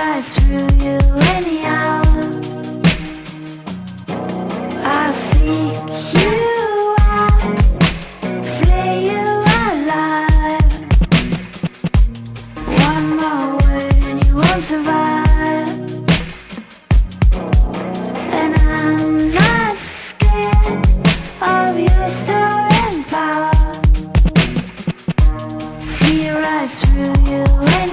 rise through you anyhow. I seek you out, flay you alive. One more word and you won't survive. And I'm not scared of your stolen power. See your eyes through you.